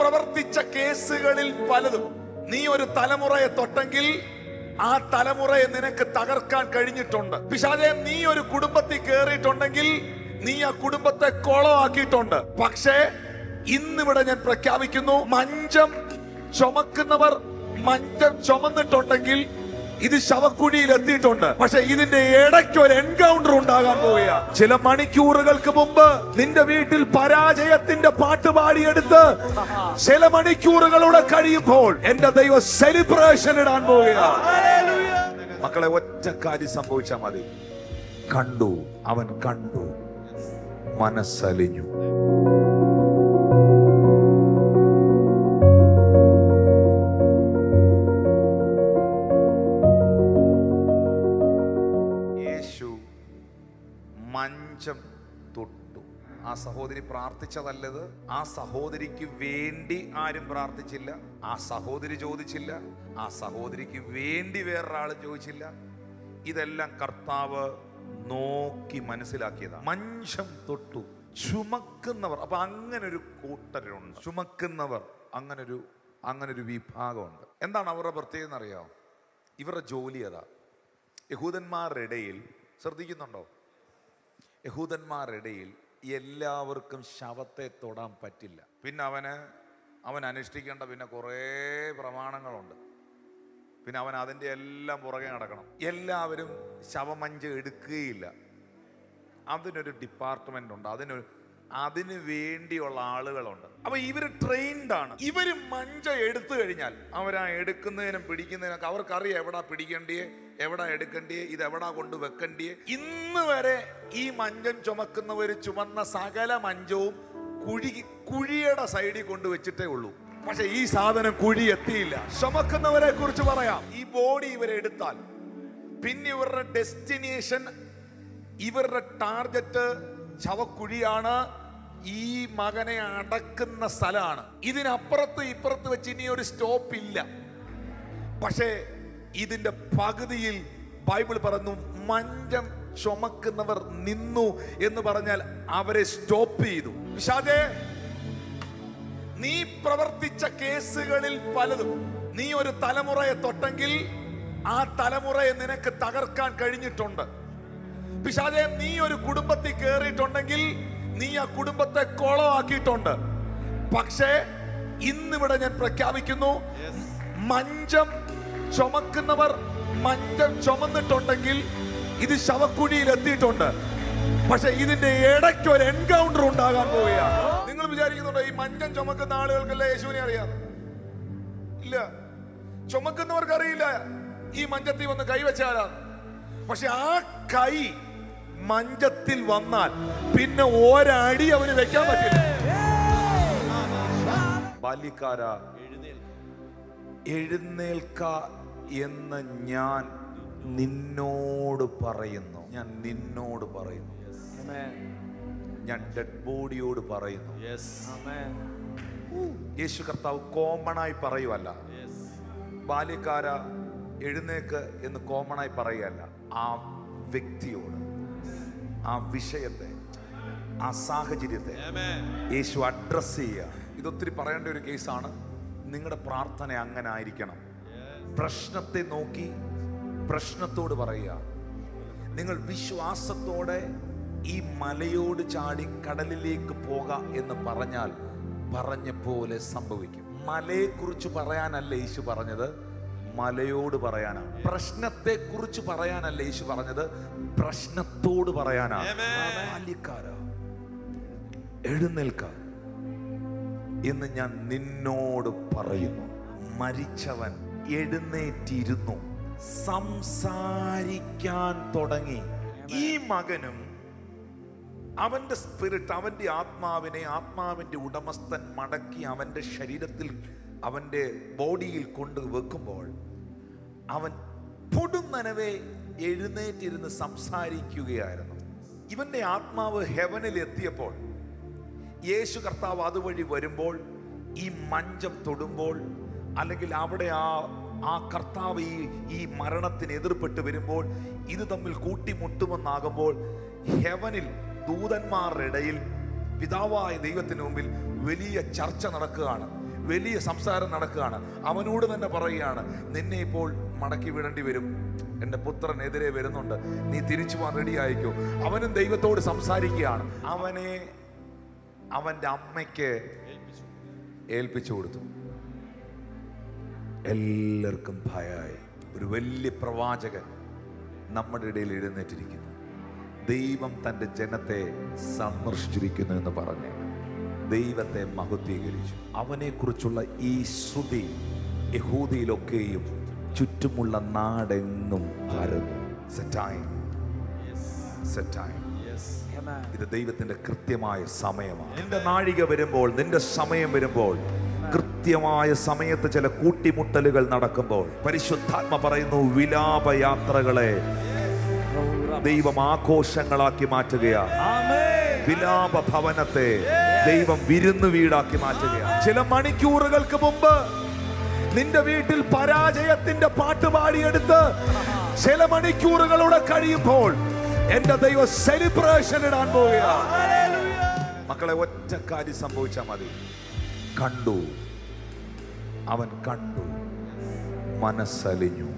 പ്രവർത്തിച്ച കേസുകളിൽ പലതും. നീ ഒരു തലമുറയെ തൊട്ടെങ്കിൽ ആ തലമുറയെ നിനക്ക് തകർക്കാൻ കഴിഞ്ഞിട്ടുണ്ട്. പിശാചെ നീ ഒരു കുടുംബത്തിൽ കയറിയിട്ടുണ്ടെങ്കിൽ നീ ആ കുടുംബത്തെ കോളമാക്കിയിട്ടുണ്ട് പക്ഷേ ഇന്നിവിടെ ഞാൻ പ്രഖ്യാപിക്കുന്നു മഞ്ചം ചുമക്കുന്നവർ മഞ്ചം ചുമന്നിട്ടുണ്ടെങ്കിൽ ഇത് ശവക്കുഴിയിൽ എത്തിയിട്ടുണ്ട്. പക്ഷെ ഇതിന്റെ ഇടയ്ക്ക് ഒരു എൻകൗണ്ടർ ഉണ്ടാകാൻ പോവുക ചില മണിക്കൂറുകൾക്ക് മുമ്പ് നിന്റെ വീട്ടിൽ പരാജയത്തിന്റെ പാട്ട് പാടിയെടുത്ത് ചില മണിക്കൂറുകളൂടെ കഴിയുമ്പോൾ എന്റെ ദൈവം സെലിബ്രേഷൻ ഇടാൻ പോവുക മക്കളെ ഒറ്റ കാര്യം സംഭവിച്ചാൽ മതി. കണ്ടു അവൻ കണ്ടു. മനസ്സലിഞ്ഞു. ആ സഹോദരി പ്രാർത്ഥിച്ചതല്ലത്. ആ സഹോദരിക്ക് വേണ്ടി ആരും പ്രാർത്ഥിച്ചില്ല. ആ സഹോദരി ചോദിച്ചില്ല. ആ സഹോദരിക്ക് വേണ്ടി വേറൊരാൾ ചോദിച്ചില്ല. ഇതെല്ലാം കർത്താവ് നോക്കി മനസ്സിലാക്കിയതാണ് മഞ്ചം തൊട്ടു ചുമക്കുന്നവർ. അപ്പൊ അങ്ങനെ ഒരു കൂട്ടരുണ്ട്. ചുമക്കുന്നവർ. അങ്ങനെ ഒരു അങ്ങനെ ഒരു വിഭാഗമുണ്ട്. എന്താണ് അവരുടെ പ്രത്യേകത എന്നറിയാമോ ഇവരുടെ ജോലി അതാ. യഹൂദന്മാരുടെ ഇടയിൽ ശ്രദ്ധിക്കുന്നുണ്ടോ? യഹൂദന്മാരുടെ ഇടയിൽ എല്ലാവർക്കും ശവത്തെ തൊടാൻ പറ്റില്ല. പിന്നെ അവന് അവൻ അനുഷ്ഠിക്കേണ്ട പിന്നെ കുറേ പ്രമാണങ്ങളുണ്ട്. പിന്നെ അവൻ അതിന്റെ എല്ലാം പുറകെ നടക്കണം. എല്ലാവരും ശവമഞ്ച് എടുക്കുകയില്ല. അതിനൊരു ഡിപ്പാർട്ട്മെന്റ് ഉണ്ട്. അതിനൊരു അതിന് വേണ്ടിയുള്ള ആളുകളുണ്ട്. അപ്പൊ ഇവർ ട്രെയിൻഡ് ആണ്. ഇവർ മഞ്ച എടുത്തു കഴിഞ്ഞാൽ അവരാ എടുക്കുന്നതിനും പിടിക്കുന്നതിനൊക്കെ അവർക്കറിയാം എവിടാ പിടിക്കേണ്ടിയേ എവിടാ എടുക്കേണ്ടിയേ ഇത് എവിടാ കൊണ്ട് വെക്കേണ്ടിയേ. ഇന്ന് വരെ ഈ മഞ്ചം ചുമക്കുന്നവര് ചുമന്ന സകല മഞ്ചവും കുഴി കുഴിയുടെ സൈഡിൽ കൊണ്ട് വെച്ചിട്ടേ ഉള്ളൂ. പക്ഷെ ഈ സാധനം കുഴി എത്തിയില്ല. ചുമക്കുന്നവരെ കുറിച്ച് പറയാം. ഈ ബോഡി ഇവരെ എടുത്താൽ പിന്നെ ഇവരുടെ ഡെസ്റ്റിനേഷൻ ഇവരുടെ ടാർഗറ്റ് ശവക്കുഴിയാണ് ഈ മകനെ അടക്കുന്ന സ്ഥലമാണ് ഇതിനപ്പുറത്ത് ഇപ്പുറത്ത് വെച്ച് ഇനി ഒരു സ്റ്റോപ്പ് ഇല്ല. പക്ഷേ ഇതിന്റെ പകുതിയിൽ ബൈബിൾ പറഞ്ഞു മഞ്ചം ചുമക്കുന്നവർ നിന്നു എന്ന് പറഞ്ഞാൽ അവരെ സ്റ്റോപ്പ് ചെയ്തു. വിഷാദേ നീ പ്രവർത്തിച്ച കേസുകളിൽ പലതും നീ ഒരു തലമുറയെ തൊട്ടെങ്കിൽ ആ തലമുറയെ നിനക്ക് തകർക്കാൻ കഴിഞ്ഞിട്ടുണ്ട്. പിശാചെ നീ ഒരു കുടുംബത്തിൽ കയറിയിട്ടുണ്ടെങ്കിൽ നീ ആ കുടുംബത്തെ കോളമാക്കിയിട്ടുണ്ട്. പക്ഷേ ഇന്നിവിടെ ഞാൻ പ്രഖ്യാപിക്കുന്നു മഞ്ചം ചുമക്കുന്നവർ മഞ്ചം ചുമന്നിട്ടുണ്ടെങ്കിൽ ഇത് ശവക്കുഴിയിൽ എത്തിയിട്ടുണ്ട്. പക്ഷെ ഇതിന്റെ ഇടയ്ക്ക് ഒരു എൻകൗണ്ടർ ഉണ്ടാകാൻ പോവുകയാണ്. നിങ്ങൾ വിചാരിക്കുന്നുണ്ടോ ഈ മഞ്ചം ചുമക്കുന്ന ആളുകൾക്കല്ല യേശുവിനെ അറിയാം? ഇല്ല. ചുമക്കുന്നവർക്ക് അറിയില്ല ഈ മഞ്ചത്തിൽ വന്ന് കൈവച്ചാലാണ് പക്ഷെ ആ കൈ മഞ്ചത്തിൽ വന്നാൽ പിന്നെ ഒരടി അവന് വെക്കാൻ പറ്റില്ല. ബാല്യക്കാര എഴുന്നേൽക്ക എന്ന് ഞാൻ നിന്നോട് പറയുന്നു. ഞാൻ നിന്നോട് പറയുന്നു. ഞാൻ ഡെഡ് ബോഡിയോട് പറയുന്നു. യേശു കർത്താവ് കോമണായി പറയുവല്ല. ബാല്യക്കാര എഴുന്നേക്ക് എന്ന് കോമണായി പറയുകയല്ല. ആ വ്യക്തിയോട്. ആ വിഷയത്തെ ആ സാഹചര്യത്തെ യേശു അഡ്രസ് ചെയ്യുക. ഇതൊത്തിരി പറയേണ്ട ഒരു കേസാണ്. നിങ്ങളുടെ പ്രാർത്ഥന അങ്ങനെ ആയിരിക്കണം. പ്രശ്നത്തെ നോക്കി പ്രശ്നത്തോട് പറയുക. നിങ്ങൾ വിശ്വാസത്തോടെ ഈ മലയോട് ചാടി കടലിലേക്ക് പോക എന്ന് പറഞ്ഞാൽ പറഞ്ഞ പോലെ സംഭവിക്കും. മലയെക്കുറിച്ച് പറയാനല്ല യേശു പറഞ്ഞത്. മലയോട് പറയാനാണ് പ്രശ്നത്തെ കുറിച്ച് പറയാനല്ല യേശു പറഞ്ഞത്? പ്രശ്നത്തോട് പറയാനാണ് എഴുന്നേൽക്ക. എന്ന് ഞാൻ നിന്നോട് പറയുന്നു. മരിച്ചവൻ എഴുന്നേറ്റിരുന്നു. സംസാരിക്കാൻ തുടങ്ങി. ഈ മകനും അവന്റെ സ്പിരിറ്റ് അവന്റെ ആത്മാവിനെ ആത്മാവിന്റെ ഉടമസ്ഥൻ മടക്കി അവന്റെ ശരീരത്തിൽ അവന്റെ ബോഡിയിൽ കൊണ്ട് വെക്കുമ്പോൾ അവൻ പൊടുന്നനവെ എഴുന്നേറ്റിരുന്ന് സംസാരിക്കുകയായിരുന്നു. ഇവന്റെ ആത്മാവ് ഹെവനിൽ എത്തിയപ്പോൾ യേശു കർത്താവ് അതുവഴി വരുമ്പോൾ ഈ മഞ്ചം തൊടുമ്പോൾ അല്ലെങ്കിൽ അവിടെ ആ ആ കർത്താവ് ഈ ഈ മരണത്തിന് എതിർപ്പെട്ട് വരുമ്പോൾ ഇത് തമ്മിൽ കൂട്ടിമുട്ടുമെന്നാകുമ്പോൾ ഹെവനിൽ ദൂതന്മാരുടെ ഇടയിൽ പിതാവായ ദൈവത്തിന് മുമ്പിൽ വലിയ ചർച്ച നടക്കുകയാണ്. വലിയ സംസാരം നടക്കുകയാണ്. അവനോട് തന്നെ പറയുകയാണ് നിന്നെ ഇപ്പോൾ മടക്കി വിടേണ്ടി വരും. എന്റെ പുത്രൻ എതിരെ വരുന്നുണ്ട്. നീ തിരിച്ചു പോകാൻ റെഡി ആയിക്കോ. അവനും ദൈവത്തോട് സംസാരിക്കുകയാണ്. അവനെ അവന്റെ അമ്മയ്ക്ക് ഏൽപ്പിച്ചു കൊടുത്തു. എല്ലാവർക്കും ഭയമായി ഒരു വലിയ പ്രവാചകൻ നമ്മുടെ ഇടയിൽ എഴുന്നേറ്റിരിക്കുന്നു. ദൈവം തന്റെ ജനത്തെ സന്ദർശിച്ചിരിക്കുന്നു എന്ന് പറഞ്ഞ്. ദൈവത്തെ മഹത്വീകരിച്ചു. അവനെക്കുറിച്ചുള്ള ഈ ശ്രുതി യഹൂദിയിലൊക്കെയും ചുറ്റുമുള്ള നാടെങ്ങും പരന്നു. ഇത് ദൈവത്തിന്റെ കൃത്യമായ സമയമാണ്. നിന്റെ നാഴിക വരുമ്പോൾ നിന്റെ സമയം വരുമ്പോൾ കൃത്യമായ സമയത്ത് ചില കൂട്ടിമുട്ടലുകൾ നടക്കുമ്പോൾ പരിശുദ്ധാത്മ പറയുന്നു വിലാപയാത്രകളെ ദൈവം ആഘോഷങ്ങളാക്കി മാറ്റുകയാണ്. വിലാപ ഭവനത്തെ ദൈവം വിരുന്നു വീടാക്കി മാറ്റുകയാണ്. ചില മണിക്കൂറുകൾക്ക് മുമ്പ് നിന്റെ വീട്ടിൽ പരാജയത്തിന്റെ പാട്ട് പാടിയെടുത്ത് ചില മണിക്കൂറുകളൂടെ കഴിയുമ്പോൾ എന്റെ ദൈവം സെലിബ്രേഷൻ ഇടാൻ പോവുകയാണ്. മക്കളെ ഒറ്റ കാര്യം സംഭവിച്ചാൽ മതി. കണ്ടു. അവൻ കണ്ടു. മനസ്സലിഞ്ഞു.